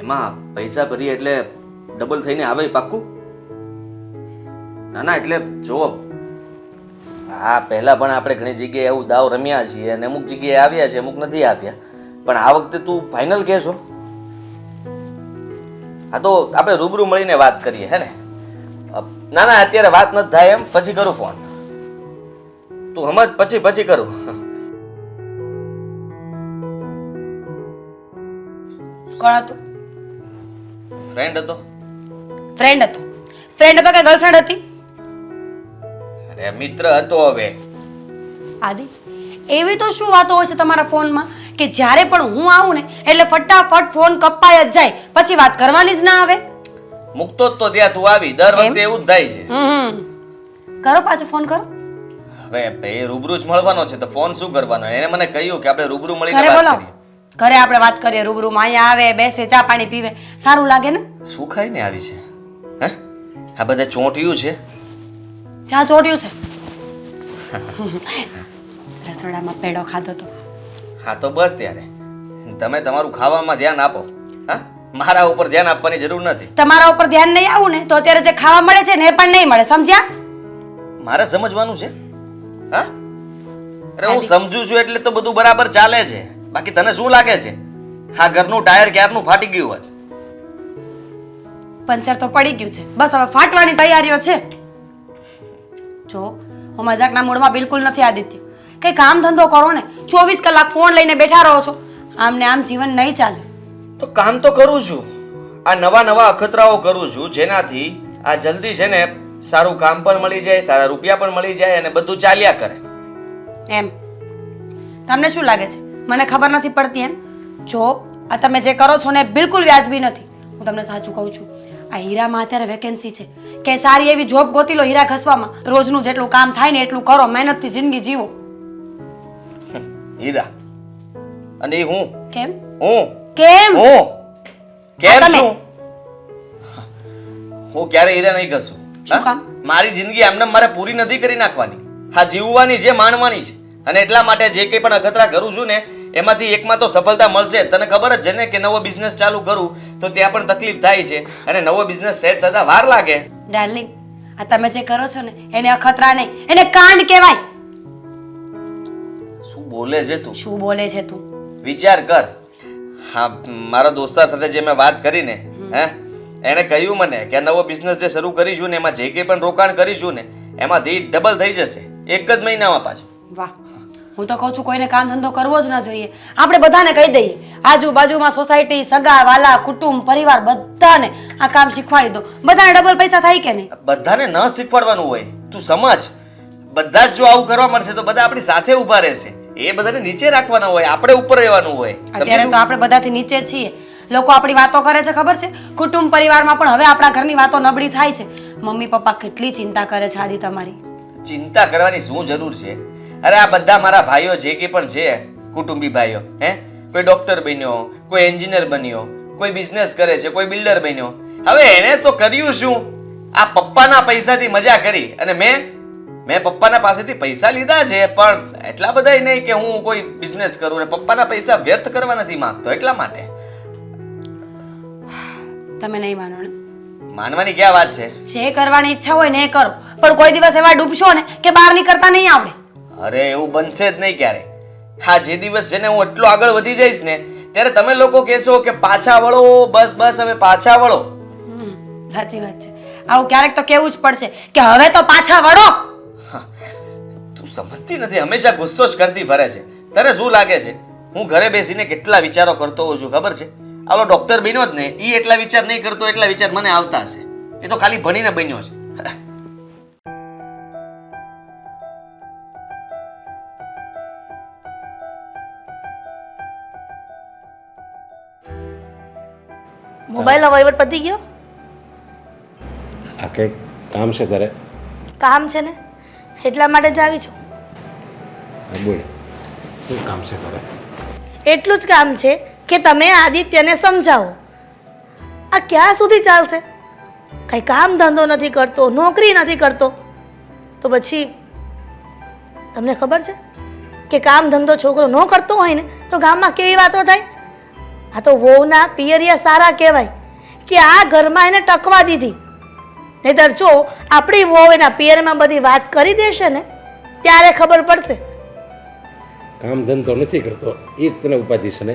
એમાં પૈસા ભરીએ એટલે ડબલ થઈને આવે પાક્કું? ના ના, એટલે જુઓ. હા પહેલા પણ આપણે ઘણી જગ્યાએ એવું દાવ રમ્યા છીએ અને અમુક જગ્યાએ આવ્યા છે અમુક નથી આવ્યા. પણ આ વખતે તું ફાઇનલ કહેશો? હા તો આપણે રૂબરૂ મળીને વાત કરીએ, હે ને? ના ના, અત્યારે વાત નથી થાય એમ, પછી કરું ફોન તું હમજ પછી પછી કરું. કોણ હતું? ફ્રેન્ડ હતો? ફ્રેન્ડ હતો. ફ્રેન્ડ હતો કે ગર્લફ્રેન્ડ હતી? અરે મિત્ર હતો હવે. આદિ એવી તો શું વાતો હોય છે તમારા ફોનમાં? કે જ્યારે પણ હું આવું ને એટલે ફટાફટ ફોન કપાય જ જાય. પછી વાત કરવાની જ ના આવે? મૂકતો જ તો ત્યાં તું આવી. દર વખતે એવું જ થાય છે. હમ કરો પાછો ફોન કરો. હવે એ રૂબરૂ જ મળવાનો છે તો ફોન શું કરવાનો? એને મને કહ્યું કે આપણે રૂબરૂ મળીને ઘરે વાત બોલાવો. કરીએ. ઘરે આપણે વાત કરીએ રૂબરૂમાં અહીંયા આવે બેસે ચા પાણી પીવે. સારું લાગે ને? શું ખાઈને આવી છે? હે? આ બધા ચોંટ્યું છે? ચા ચોંટ્યું છે. રસોડામાં પેડો ખાધો તો. હા તો બસ ત્યારે. તમે તમારું ખાવામાં ધ્યાન આપો. હા? મારા ઉપર ધ્યાન આપવાની જરૂર નથી. તમારા ઉપર ધ્યાન નહીં આવું ને તો અત્યારે જે ખાવા મળે છે ને એ પણ નહીં મળે સમજ્યા? મારે સમજવાનું છે? હા? અરે હું સમજુ છું એટલે તો બધું બરાબર ચાલે છે. બાકી તને શું લાગે છે? હા ઘરનું ટાયર ક્યારનું ફાટી ગયું હોય? પંચર તો પડી ગયું છે. બસ હવે ફાટવાની તૈયારીઓ છે. જો હું મજાકના મૂડમાં બિલકુલ નથી આદિત્ય. કંઈ કામ ધંધો કરો ને ચોવીસ કલાક ફોન લઈને બેઠા રહો છો. આમ ને આમ જીવન નહીં ચાલે. તો કામ તો કરું છું. આ નવા નવા અખતરાઓ કરું છું જેનાથી આ જલ્દી છે ને સારું કામ પણ મળી જાય સારા રૂપિયા પણ મળી જાય અને બધું ચાલ્યા કરે. એમ. તમને શું લાગે છે? મને ખબર નથી પડતી એમ. જો આ તમે જે કરો છો ને બિલકુલ વ્યાજબી નથી. હું તમને સાચું કહું છું આ હીરામાં અત્યારે વેકેન્સી છે. કે સારી એવી જોબ ગોતી લો હીરા ઘસવામાં. રોજનું જેટલું કામ થાય ને એટલું કરો મહેનતથી જિંદગી જીવો. હીરા અને હું? કેમ? હું? કેમ? હું? કેમ છું? હું ક્યારે હીરા નહીં ઘસું શું કામ? મારી જિંદગી એમને મારે પૂરી નથી કરી નાખવાની. હા જીવવાની જે માણવાની છે. અને એટલા માટે જે કંઈ પણ અખતરા કરું છું ને એમાંથી એકમાં તો સફળતા મળશે. તને ખબર જ છે ને કે નવો બિઝનેસ ચાલુ કરું તો ત્યાં પણ તકલીફ થાય છે. અને નવો બિઝનેસ સેટ થતા વાર લાગે. ડાર્લિંગ આ તમે જે કરો છો ને એને અખતરા નહીં. એને કાંડ કહેવાય. શું બોલે છે તું? શું બોલે છે તું? વિચાર કર. હા મારા દોસ્તાર સાથે જે મેં વાત કરીને હે એણે કહ્યું મને કે નવો બિઝનેસ જે શરૂ કરીશું ને એમાં જે કંઈ પણ રોકાણ કરીશું ને એમાંથી ડબલ થઈ જશે. એક જ મહિનામાં પાછું. વાહ. હું તો કહું છું કોઈને કામ ધંધો કરવો જ ન જોઈએ. આપણે બધાને કહી દઈએ આજુબાજુમાં સોસાયટી સગા વાલા કુટુંબ પરિવાર બધાને આ કામ શીખવાડી દો. બધાને ડબલ પૈસા થાય કે નહીં? બધાને ન શીખવાડવાનું હોય તું સમજ. બધા જ જો આવું કરવા મળશે તો બધા આપણી સાથે ઊભા રહેશે. એ બધાને નીચે રાખવાના હોય આપણે ઉપર રહેવાનું હોય. અત્યારે તો આપણે બધાથી નીચે છીએ. લોકો આપણી વાતો કરે છે ખબર છે? કુટુંબ પરિવારમાં પણ હવે આપણા ઘરની વાતો નબળી થાય છે. મમ્મી પપ્પા કેટલી ચિંતા કરે છે આદિ તમારી. ચિંતા કરવાની શું જરૂર છે? અરે આ બધા મારા ભાઈઓ જે કે પણ છે કુટુંબી ભાઈઓ હે? કોઈ ડોક્ટર બન્યો કોઈ એન્જિનિયર બન્યો કોઈ બિઝનેસ કરે છે કોઈ બિલ્ડર બન્યો. હવે એને તો કર્યું શું? આ પપ્પાના પૈસાથી મજા કરી અને મેં મેં પપ્પાના પાસેથી પૈસા લીધા છે પણ એટલા બધા નહીં કે હું કોઈ બિઝનેસ કરું ને પપ્પાના પૈસા વ્યર્થ કરવા નથી માંગતો એટલા માટે. તમે નહીં માનો ને. માનવાની ક્યાં વાત છે? જે કરવાની ઈચ્છા હોય ને એ કરો. પણ કોઈ દિવસ એવા ડૂબશો ને કે બહાર નીકળતા નહીં આવડે. અરે એવું બનશે જ નહીં ક્યારે. હા જે દિવસ જેને હું એટલો આગળ વધી જઈશ ને ત્યારે તમે લોકો કહેશો કે પાછા વળો બસ બસ હવે પાછા વળો. સાચી વાત છે. આવું ક્યારેક તો કેવું જ પડશે કે હવે તો પાછા વળો. તું સમજતી નથી હંમેશા ગુસ્સો જ કરતી ફરે છે. તને શું લાગે છે? હું ઘરે બેસીને કેટલા વિચારો કરતો હોઉં છું ખબર છે? આલો ડોક્ટર બન્યો જ ને એ એટલા વિચાર નહીં કરતો એટલા વિચાર મને આવતા હશે. એ તો ખાલી ભણીને બન્યો છે. મોબાઈલનો વહીવટ પતી ગયો? આ કંઈક કામ છે તારે? કામ છે ને? એટલા માટે જ આવી છું. બોલ. શું કામ છે તારે? એટલું જ કામ છે કે તમે આદિત્યને સમજાવો. આ ક્યાં સુધી ચાલશે? કંઈ કામ ધંધો નથી કરતો નોકરી નથી કરતો. તો પછી તમને ખબર છે કે કામ ધંધો છોકરો ન કરતો હોય ને તો ગામમાં કેવી વાતો થાય? આ તો વહુના પિયરિયા સારા કહેવાય કે આ ઘરમાં એને ટકવા દીધી. નહીતર જો આપણી વહુ એના પિયરમાં બધી વાત કરી દેશે ને, ત્યારે ખબર પડશે. કામ ધંધો નથી કરતો, એ જ તને ઉપાધિ છે ને.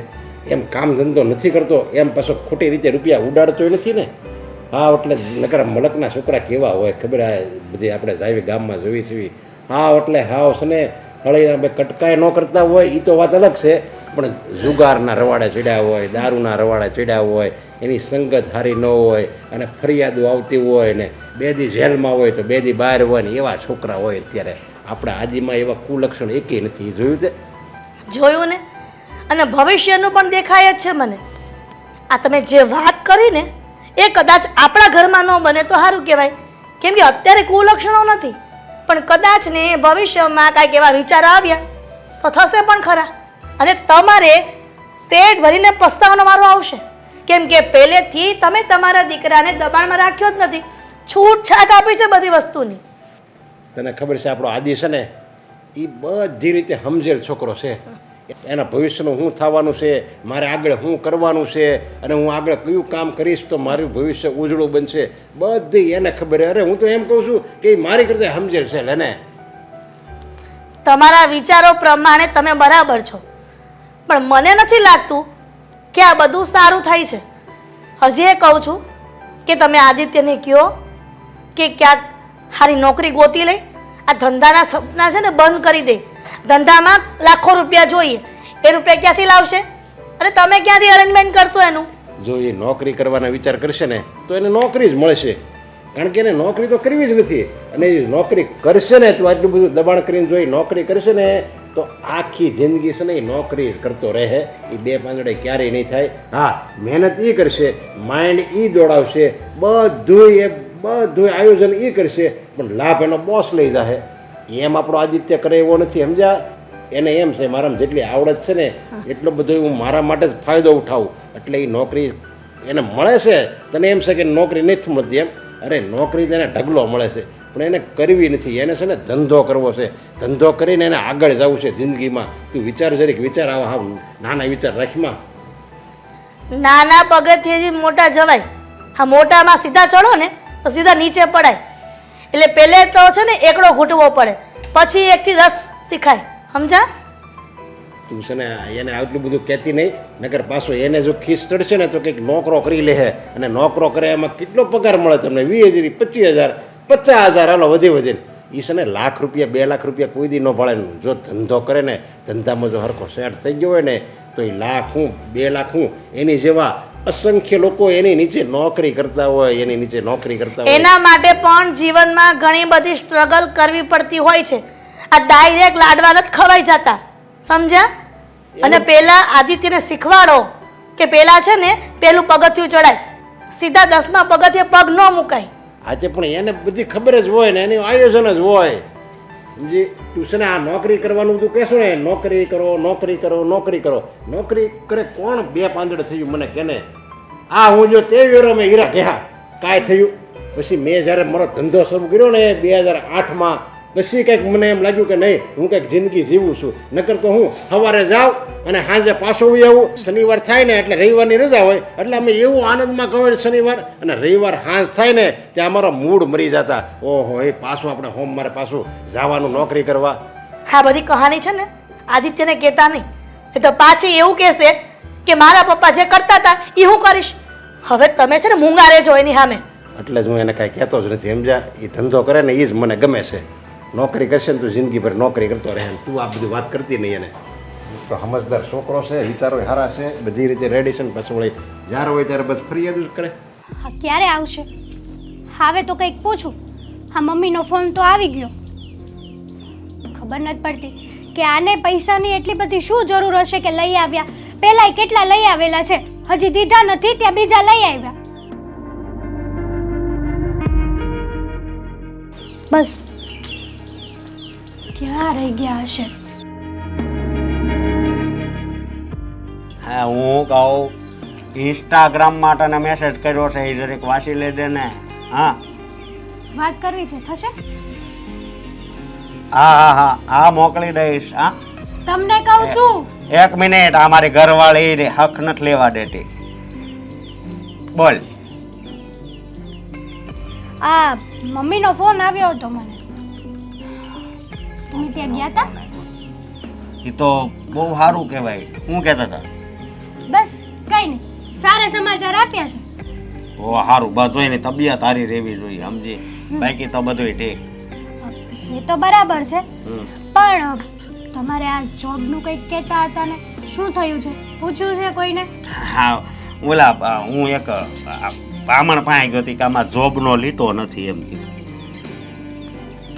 એમ કામ ધંધો નથી કરતો, એમ પાછો ખોટી રીતે રૂપિયા ઉડાડતો નથી ને. હા, એટલે નકર મલકના છોકરા કેવા હોય, ખબર આ બધી આપણે જાવી ગામમાં જોઈ છીએ હા, એટલે હાવ છે ને હળીના બે કટકાય ન કરતા હોય એ તો વાત અલગ છે. પણ જુગારના રવાડે ચડ્યા હોય, દારૂના રવાડે ચડ્યા હોય, એની સંગત હારી ન હોય અને ફરિયાદો આવતી હોય ને બે દી જેલમાં હોય તો બે દી બહાર હોય ને એવા છોકરા હોય અત્યારે. આપણા આદિમાં એવા કુલક્ષણ એકે નથી. જોયું તે? જોયું ને? અને ભવિષ્યનું પણ દેખાય જ છે મને. આ તમે જે વાત કરી ને, એ કદાચ આપણા ઘરમાં ન બને તો સારું કહેવાય. કેમ કે અત્યારે કુલક્ષણો નથી. પણ કદાચ ને ભવિષ્યમાં કાંઈક એવા વિચાર આવ્યા, તો થશે પણ ખરા. અને તમારે પેટ ભરીને પસ્તાવાનો વારો આવશે. કેમ કે પહેલેથી તમે તમારા દીકરાને દબાણમાં રાખ્યો જ નથી. છૂટછાટ આપી છે બધી વસ્તુની. તને ખબર છે આપણો આદિ છે ને એ બધી રીતે સમજેલ છોકરો છે. એના ભવિષ્યનું શું થવાનું છે, મારે આગળ શું કરવાનું છે અને હું આગળ કયું કામ કરીશ તો મારું ભવિષ્ય ઉજળું બનશે. બધી એને ખબર. અરે, હું તો એમ કહું છું કે મારી કરતા સમજેલ છે લેને તમારા વિચારો પ્રમાણે તમે બરાબર છો. પણ મને નથી લાગતું કે આ બધું સારું થાય છે. હજી એ કહું છું કે તમે આદિત્યને કહો કે ક્યાંક સારી નોકરી ગોતી લે, આ ધંધાના સપના છે ને બંધ કરી દે. ધંધામાં લાખો રૂપિયા જોઈએ. એ રૂપિયા ક્યાંથી લાવશે? અને તમે ક્યાંથી અરેન્જમેન્ટ કરશો એનું? જો એ નોકરી કરવાના વિચાર કરશે ને, તો એને નોકરી જ મળશે. કારણ કે એને નોકરી તો કરવી જ નથી. અને એ નોકરી કરશે ને, તો આટલું બધું દબાણ કરીને જો એ નોકરી કરશે ને, તો આખી જિંદગી છે ને એ નોકરી કરતો રહે. એ બે પાંદડે ક્યારેય નહીં થાય. હા, મહેનત એ કરશે માઇન્ડ એ દોડાવશે બધું એ બધું આયોજન એ કરશે, પણ લાભ એનો બોસ લઈ જશે એમ આપણો આદિત્ય કરે એવો નથી સમજ્યા? એને એમ છે મારામાં જેટલી આવડત છે ને એટલો બધો હું મારા માટે જ ફાયદો ઉઠાવું. એટલે એ નોકરી એને મળે છે તને એમ છે કે નોકરી નથી મળતી એમ. અરે નોકરી તેને ઢગલો મળે છે પણ એને કરવી નથી. એને છે ને ધંધો કરવો છે. ધંધો કરીને એને આગળ જવું છે જિંદગીમાં. તું વિચાર જરીક વિચાર આવા હા નાના વિચાર રાખમાં નાના પગથિયેથી મોટા જવાય. હા મોટામાં સીધા ચડો ને તો સીધા નીચે પડાય. એટલે પહેલે તો છે ને એકડો ઘૂંટવો પડે. પછી એકથી દસ શીખાય. સમજા તું છે ને એને આટલું બધું કહેતી નહીં નગર પાછો એને જો ખીસ ચડશે ને તો કંઈક નોકરો કરી લે અને નોકરો કરે એમાં કેટલો પગાર મળે તમને? વીસ હજાર, પચીસ હજાર, પચાસ હજાર, હાલો વધી વધીને. એ છે ને લાખ રૂપિયા, બે લાખ રૂપિયા કોઈ દી ન ભાડે જો ધંધો કરે ને, ધંધામાં જો હરખો સેટ થઈ ગયો હોય ને, તો એ લાખ હું, બે લાખ હું, એની જેવા અસંખ્ય લોકો એની નીચે નોકરી કરતા હોય એની નીચે નોકરી કરતા હોય. એના માટે પણ જીવનમાં ઘણી બધી સ્ટ્રગલ કરવી પડતી હોય છે. આ ડાયરેક્ટ લાડવા નથી ખવાઈ જતા સમજ્યા? અને પેલા આદિત્યને શીખવાડો કે પેલા છે ને પેલું પગથિયું ચડાય. સીધા દસમા પગથિયે પગ ન મુકાય. આજે પણ એને બધી ખબર જ હોય ને એનું આયોજન જ હોય. સમજી? તું છે ને આ નોકરી કરવાનું તું કહેશો ને, નોકરી કરો નોકરી કરો નોકરી કરો. નોકરી કરે કોણ? બે પાંદડે થયું મને કેને. આ હું જો તે વેરો મેં હીરા ગયા કાંઈ થયું? પછી મેં જ્યારે મારો ધંધો શરૂ કર્યો ને, બે હજાર આઠમાં પછી કંઈક મને એમ લાગ્યું કે નહીં હું કંઈક જિંદગી જીવું છું. નકર તો હું સવારે જાઉં અને સાંજે પાછો એવું આવું. શનિવાર થાય ને એટલે રવિવારની રજા હોય. એટલે અમે એવું આનંદમાં કહો શનિવાર અને રવિવાર સાંજ થાય ને ત્યાં અમારો મૂડ મરી જતા. ઓહો એ પાછું આપણે હોમ મારે પાછું જવાનું નોકરી કરવા. આ બધી કહાની છે ને આદિત્યને કહેતા નહીં. એ તો પાછી એવું કહેશે કે મારા પપ્પા જે કરતા હતા એ હું કરીશ. હવે તમે છે ને મૂંગારે જો એની સામે. એટલે જ હું એને કાંઈ કહેતો જ નથી સમજ્યા? એ ધંધો કરે ને એ જ મને ગમે છે. નોકરી કરશે ને તો જિંદગીભર નોકરી કરતો રહે ને તું આ બધી વાત કરતી નહીં એને. તો સમજદાર છોકરો છે વિચારો સારા છે બધી રીતે રેડી છે ને પછી વળી જ્યારે હોય ત્યારે બસ ફરિયાદ જ કરે. હા ક્યારે આવશે? હવે તો કંઈક પૂછું. હા મમ્મીનો ફોન તો આવી ગયો. ખબર નથી પડતી કે આને પૈસાની એટલી બધી શું જરૂર હશે કે લઈ આવ્યા? પહેલાંય કેટલા લઈ આવેલા છે? હજી દીધા નથી ત્યાં બીજા લઈ આવ્યા. બસ. ક્યાં રહી ગયા હશે? હા હું કહું ઇન્સ્ટાગ્રામમાં તને મેસેજ કર્યો છે એ જરીક વાંચી લેજે ને હા. વાત કરવી છે થશે? હા હા હા હા મોકલી દઈશ હા. તમને કહું છું. એક મિનિટ આ મારી ઘરવાળી હક નથી લેવા દેતી. બોલ. આ મમ્મીનો ફોન આવ્યો હતો મને. તમે ત્યાં ગયા હતા એ તો બહુ સારું કહેવાય. હું કહેતા હતા બસ કઈ નહીં સારા સમાચાર આપ્યા છે. તો સારું બસ જોઈને તબિયત સારી રહેવી જોઈએ સમજી? બાકી તો બધું ઠીક. એ તો બરાબર છે. પણ તમારે આ જોબનું કંઈક કહેતા હતા ને શું થયું છે? પૂછ્યું છે કોઈને? હા ઓલા હું એક બ્રાહ્મણ પાસે ગયો હતી કે આમાં જોબનો લીટો નથી એમ કીધું.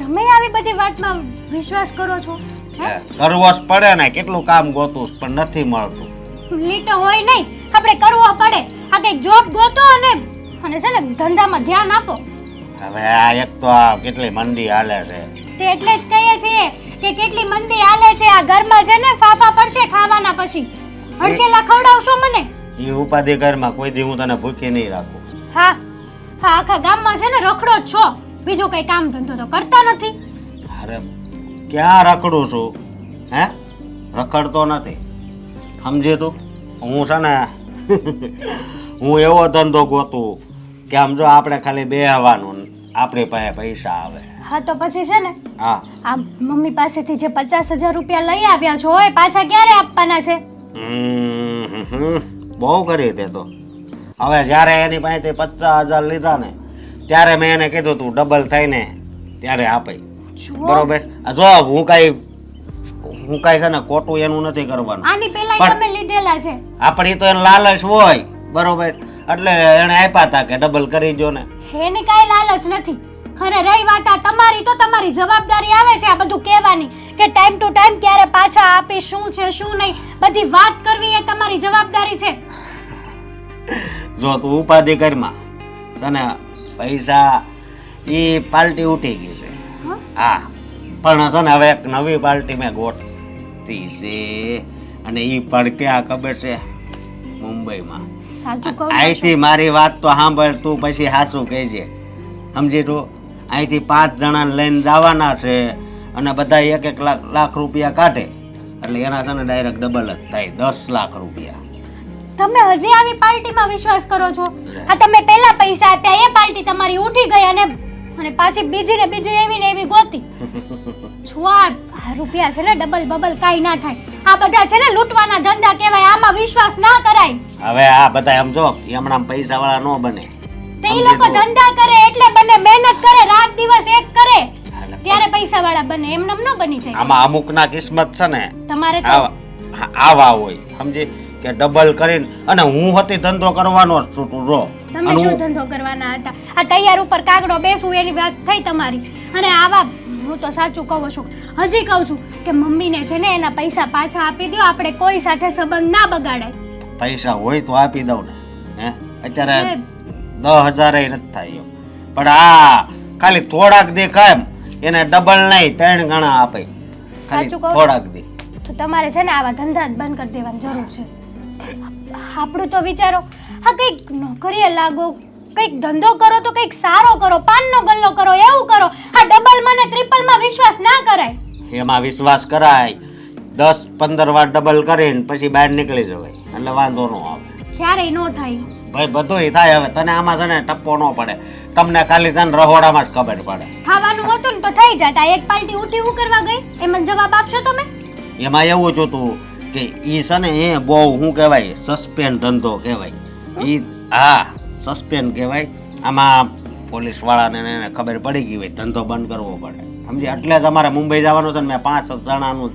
તમે આવી બધી વાતમાં વિશ્વાસ કરો છો? હે? કરવો જ પડે ને કેટલું કામ ગોતું પણ નથી મળતું. લીટો હોય નહીં. આપણે કરવો પડે. આ કઈ જોબ ગોતો અને અને છે ને ધંધામાં ધ્યાન આપો. હવે આ એક તો આ કેટલી મંદી હાલે છે. તે એટલે જ કહીએ છીએ કે કેટલી મંદી હાલે છે. આ ઘરમાં છે ને ફાફા પડશે ખાવાના પછી. હડસેલા ખવડાવશો મને? એ ઉપાધિ ઘરમાં કોઈ દી હું તને ભૂખી નહીં રાખું. હા. હા આખા ગામમાં છે ને રખડો જ છો. બીજો કઈ કામ ધંધો તો કરતા નથી. અરે ક્યાં રખડું છું? હે? રખડતો નથી. સમજે તું? હું છે ને હું એવો ધંધો ગોતું કે આમ જો આપણે ખાલી બેહવાનું આપણી પાસે પૈસા આવે. હા તો પછી છે ને હા. આ મમ્મી પાસેથી જે પચાસ હજાર રૂપિયા લઈ આવ્યા છો એ પાછા ક્યારે આપવાના છે? બહુ કરી તે તો. હવે જ્યારે એની પાસેથી પચાસ હજાર લીધા ને ત્યારે મેં એને કીધું તું ડબલ થઈને ત્યારે આપે. બરોબર? જો હું કાંઈ હું કાંઈ છે ને ખોટું એનું નથી કરવાનું. આની પહેલા તમે લીધેલા છે. આપણી તો એને લાલચ હોય બરોબર? એટલે એને આપ્યા હતા કે ડબલ કરી જો ને. એની કાંઈ લાલચ નથી. અને રહી વાત આ તમારી તો તમારી જવાબદારી આવે છે આ બધું કહેવાની કે ટાઈમ ટુ ટાઈમ ક્યારે પાછા આપે શું છે શું નહીં બધી વાત કરવી એ તમારી જવાબદારી છે. જો તું ઉપાધિ કરમાં તને પૈસા એ પાર્ટી ઉઠી ગઈ છે. હા? પણ છે ને હવે એક નવી પાર્ટી મેં ગોઠતી છે. અને એ પણ ક્યાં ખબર છે? મુંબઈમાં. અહીંથી મારી વાત તો સાંભળ તું પછી હાસું કહેજે. સમજી તું? અહીંથી પાંચ જણાને લઈને જવાના છે અને બધા એક એક લાખ લાખ રૂપિયા કાઢે. એટલે એના છે ને ડાયરેક્ટ ડબલ જ થાય દસ લાખ રૂપિયા. તમે હજી આવી પાર્ટીમાં વિશ્વાસ કરો છો? આ તમે પહેલા પૈસા આપ્યા એ પાર્ટી તમારી ઉઠી ગઈ અને અને પાછી બીજી ને બીજી એવી ને એવી ગોતી. છો આ આ રૂપિયા છે ને ડબલ બબલ કાઈ ના થાય. આ બધા છે ને લૂંટવાના ધંધા કહેવાય આમાં વિશ્વાસ ના કરાય. હવે આ બધા એમ જો હમણાં પૈસા વાળા ન બને. તે લોકો ધંધા કરે એટલે બને મહેનત કરે રાત દિવસ એક કરે. ત્યારે પૈસા વાળા બને એમ નમ ન બની જાય. આમાં અમુકના કિસ્મત છે ને. તમારે આવા હોય સમજી? કે ડબલ કરીને અને હું હતી ધંધો કરવાનો જ છું તું જો. તમે અને શું હું- ધંધો કરવાના હતા? આ તૈયાર ઉપર કાગડો બેસવું એની વાત થઈ તમારી. અને આવા હું તો સાચું કહું છું. હજી કહું છું કે મમ્મીને છે ને એના પૈસા પાછા આપી દો આપણે કોઈ સાથે સંબંધ ના બગાડાય. પૈસા હોય તો આપી દઉં ને હે? અત્યારે દસ હજાર નથી થાય એમ. પણ આ ખાલી થોડાક દે કાયમ. એને ડબલ નહીં ત્રણ ગણા આપે. ખાલી સાચું કહું થોડાક દે. તો તમારે છે ને આવા ધંધા જ બંધ કરી દેવાની જરૂર છે. આપણું તો વિચારો હા કંઈક નોકરીએ લાગો કંઈક ધંધો કરો તો કંઈક સારો કરો પાનનો ગલ્લો કરો એવું કરો. આ ડબલ મને ટ્રિપલમાં વિશ્વાસ ના કરાય. એમાં વિશ્વાસ કરાય. દસ પંદર વાર ડબલ કરીને પછી બહાર નીકળી જવાય. એટલે વાંધો ન આવે. ક્યારેય નો થાય. ભાઈ બધુંય થાય. હવે તને આમાં છે ને ટપ્પો ન પડે. તમને ખાલી તને રહોડામાં જ ખબર પડે. ખાવાનું હતું ને તો થઈ જાય આ એક પાલટી ઉઠી હું કરવા ગઈ. એ મને જવાબ આપશો તમે? એમાં એવું જ હતું. કે એ છે ને એ બહુ શું કહેવાય સસ્પેન્ડ ધંધો કહેવાય. એ હા સસ્પેન્ડ કહેવાય. આમાં પોલીસવાળાને એને ખબર પડી ગઈ હોય ધંધો બંધ કરવો પડે. સમજી? એટલે તમારે અમારે મુંબઈ જવાનું છે ને મેં પાંચ જણાનું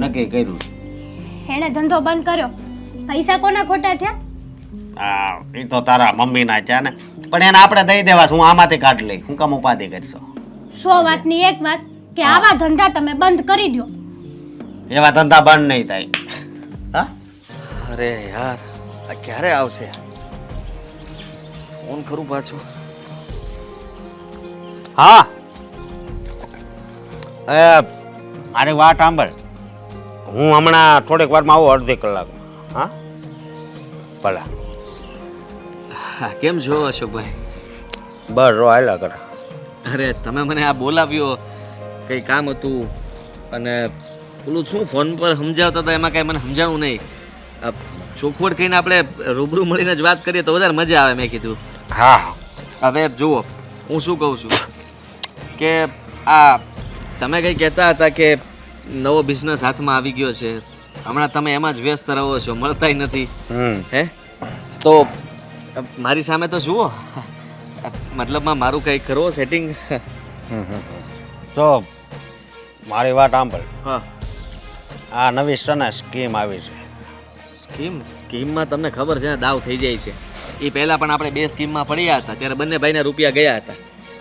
નક્કી કર્યું એણે ધંધો બંધ કર્યો. પૈસા કોના ખોટા થયા? હા એ તો તારા મમ્મીના છે ને. પણ એને આપણે દઈ દેવા હું આમાંથી કાઢ લઈ હું કામ ઉપાધિ કરશો? સો વાતની એક વાત કે આવા ધંધા તમે બંધ કરી દો એવા ધંધા બંધ નહીં થાય. હા? અરે યાર આ ક્યારે આવશે? ફોન કરું પાછું. હા. એ મારી વાત સાંભળ. હું હમણાં થોડીક વારમાં આવું અડધી કલાકમાં. હા? ભલા. કેમ છો અશોકભાઈ? બસ રો હાલ્યા કરે. અરે તમે મને આ બોલાવ્યો કંઈ કામ હતું? અને પેલું શું ફોન પર સમજાવતા હતા એમાં કાંઈ મને સમજાણું નહીં. ચોખવટ કહીને આપણે રૂબરૂ મળીને જ વાત કરીએ તો વધારે મજા આવે મેં કીધું. હા. હવે જુઓ હું શું કહું છું? કે આ તમે કંઈ કહેતા હતા કે નવો બિઝનેસ હાથમાં આવી ગયો છે. હમણાં તમે એમાં જ વ્યસ્ત રહો છો મળતાય નથી. હે? તો મારી સામે તો જુઓ. મતલબમાં મારું કંઈ કરો સેટિંગ જો મારી વાત સાંભળ. હા. આ નવી છે સ્કીમ આવી છે? સ્કીમ સ્કીમમાં તમને ખબર છે ને દાવ થઈ જાય છે. એ પહેલાં પણ આપણે બે સ્કીમમાં પડ્યા હતા ત્યારે બંને ભાઈના રૂપિયા ગયા હતા.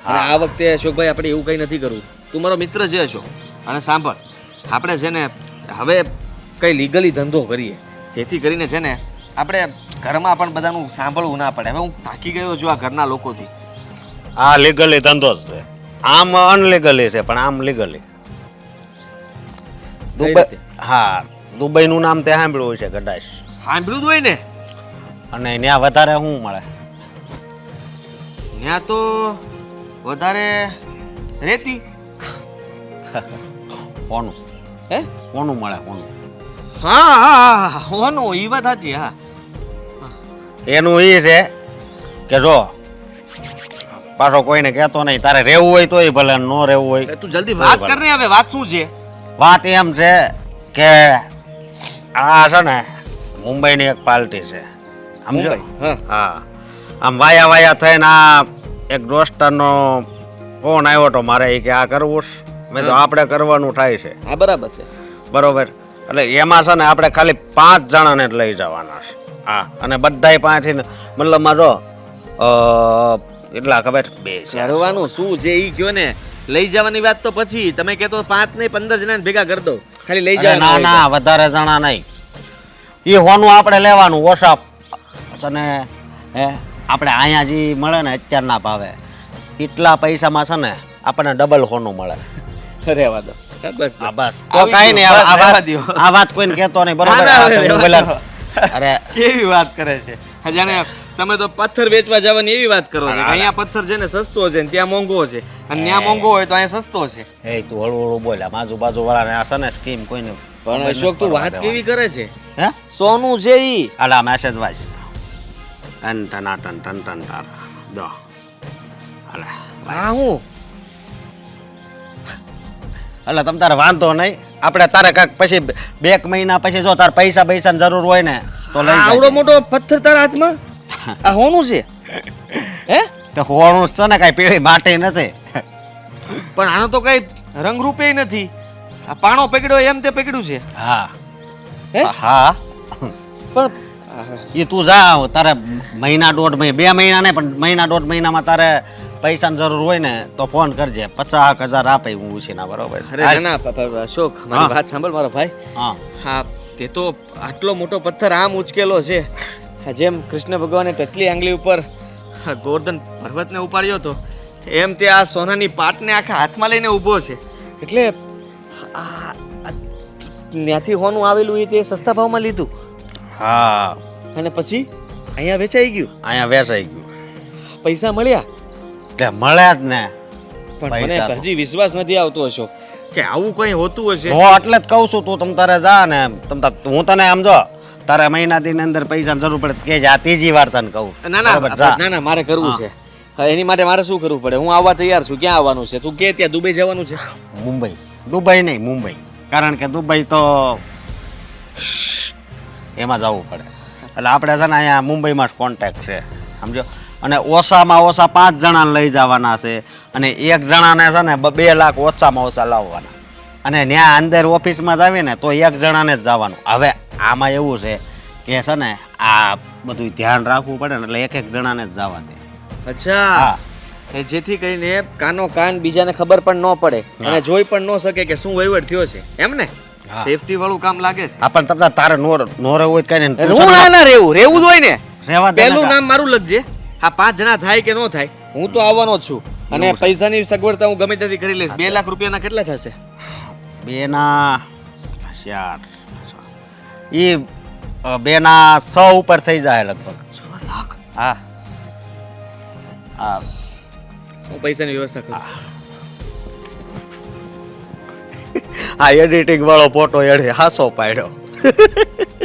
અને આ વખતે અશોકભાઈ આપણે એવું કંઈ નથી કરવું તું મારો મિત્ર છે અશોક. અને સાંભળ આપણે છે ને હવે કંઈ લીગલી ધંધો કરીએ. જેથી કરીને છે ને આપણે ઘરમાં પણ બધાનું સાંભળવું ના પડે. હવે હું થાકી ગયો છું આ ઘરના લોકોથી. આ લીગલી ધંધો જ છે. આમ અનલીગલી છે પણ આમ લીગલી દુબઈ? હા દુબઈનું નામ તે સાંભળ્યું છે કદાચ સાંભળ્યું જ હોય ને? અને ત્યાં વધારે શું મળે? ત્યાં તો વધારે રેતી. કોનું હે? કોનું મળે કોનું હા હા હા હોનું એ વાત સાચી હા. એનું એ છે કે જો પાછો કોઈને કહેતો નહીં તારે રહેવું હોય તોય ભલે ન રહેવું હોય તું જલ્દી વાત કર ને હવે વાત શું છે? વાત એમ છે કે આ છે ને મુંબઈની એક પાર્ટી છે. સમજો? હા. આમ વાયા વાયા થઈને આ એક દોસ્તરનો ફોન આવ્યો તો મારે એ કે આ કરવું છે. મેં તો આપણે કરવાનું થાય છે. હા બરાબર છે. બરોબર. એટલે એમાં છે ને આપણે ખાલી પાંચ જણાને જ લઈ જવાના છે. હા. અને બધાય પાંચથી મતલબ મતલબમાં જો અ, ખબર બે કરવાનું શું છે એ કયો ને લઈ જવાની વાત તો પછી. તમે કહેતો પાંચ નહીં પંદર જણા ભેગા કરી દો. ખાલી લઈ જાય ના ના વધારે જણા નહીં. એ હોનું આપણે લેવાનું ઓછા અને હે આપણે અહીંયા જે મળે ને અત્યારના ભાવે એટલા પૈસામાં છે ને આપણને ડબલ હોનું મળે. બસ બસ. તો કાંઈ નહીં આ વાત આ વાત કોઈને કહેતો નહીં બરોબર. અરે. કેવી વાત કરે છે? જાણે તમે તો પથ્થર વેચવા જવાની એવી વાત કરો છો કે અહીંયા પથ્થર છે ને સસ્તો છે ને ત્યાં મોંઘો છે. અને ત્યાં મોંઘો હોય તો અહીંયા સસ્તો છે. એ તું હળવું હળવું બોલ આમ આજુબાજુ વાળાને આ છે ને સ્કીમ કોઈને પણ અશોક તું વાત કેવી કરે છે? હે? સોનું છે ઈ. અલા મેસેજ વાઈસ ટન ટન ટન ટન ટન ટાર. દો. અલા આ હું? એટલે તમ તારે વાંધો નહીં. આપણે તારે કાંઈક પછી બે મહિના પછી જો તારે પૈસા પૈસાની જરૂર હોય ને તો લઈ આવડો મોટો પથ્થર તારા હાથમાં? આ હોનું છે? હે? તો હોણું છે ને કાંઈ પીળી માટે નથી. પણ આનો તો કઈ રંગરૂપે નથી. આ પાણો પકડ્યો એમ તે પકડ્યું છે. હા. હે? હા. પણ એ તું જા તારે મહિના દોઢ મહિના બે મહિના ને પણ મહિના દોઢ મહિનામાં તારે પૈસાની જરૂર હોય ને તો ફોન કરજે. પચાસ હજાર આપે હું ઉછીના બરોબર? અરે ના અશોક મારી વાત સાંભળ મારો ભાઈ. હા. હા તે તો આટલો મોટો પથ્થર આમ ઉચકેલો છે. જેમ કૃષ્ણ ભગવાને ટચલી આંગળી ઉપર ગોર્ધન પર્વતને ઉપાડ્યો હતો એમ તે આ સોનાની પાટને આખા હાથમાં લઈને ઊભો છે. એટલે આ ત્યાંથી હોનું આવેલું એ તે સસ્તા ભાવમાં લીધું. હા. અને પછી અહીંયા વેચાઈ ગયું. અહીંયા વેચાઈ ગયું. પૈસા મળ્યા. એટલે મળ્યા જ ને. પણ મને હજી વિશ્વાસ નથી આવતો હશો કે આવું કંઈ હોતું હશે? હું એટલે જ કહું છું તું તમ તારે જા ને તમ હું તને આમ જો તારે મહિનાથી અંદર પૈસા જરૂર પડે કે આ ત્રીજી વાર તને કહું ના ના ના ના મારે કરવું છે. એની માટે મારે શું કરવું પડે? હું આવવા તૈયાર છું. ક્યાં આવવાનું છે? તું કે ત્યાં દુબઈ જવાનું છે? મુંબઈ. દુબઈ નહીં મુંબઈ. કારણ કે દુબઈ તો એમાં જવું પડે. એટલે આપણે છે ને અહીંયા મુંબઈમાં જ કોન્ટેક્ટ છે. સમજો? અને ઓછામાં ઓછા પાંચ જણાને લઈ જવાના છે અને એક જણાને છે ને બે લાખ ઓછામાં ઓછા લાવવાના. અને ત્યાં અંદર ઓફિસમાં જ આવીએ ને તો એક જણાને જ જવાનું. હવે આમાં એવું છે કે છે ને આ બધું ધ્યાન રાખવું પડે ને એટલે એક એક જણાને જ જવા દે. અચ્છા. એ જેથી કરીને કાનો કાન બીજાને ખબર પણ ન પડે અને જોઈ પણ ન શકે કે શું વહીવટ થયો છે. એમ ને? સેફટી વાળું કામ લાગે છે. આપણ તમને તારે નો નો રહેવું હોય કઈ હું ના ના રહેવું રહેવું જ હોય ને. રહેવા પહેલું નામ મારું લખજે. આ પાંચ જણા થાય કે ન થાય હું તો આવવાનો જ છું. અને પૈસાની સગવડતા હું ગમે ત્યાંથી કરી લઈશ. બે લાખ રૂપિયાના કેટલા થશે? બેના ચાર એ બેના સો ઉપર થઈ જાય લગભગ. હા. હા. હું પૈસાની વ્યવસ્થા કરું. આ એડિટિંગ વાળો ફોટો એડે હાસો પાડ્યો.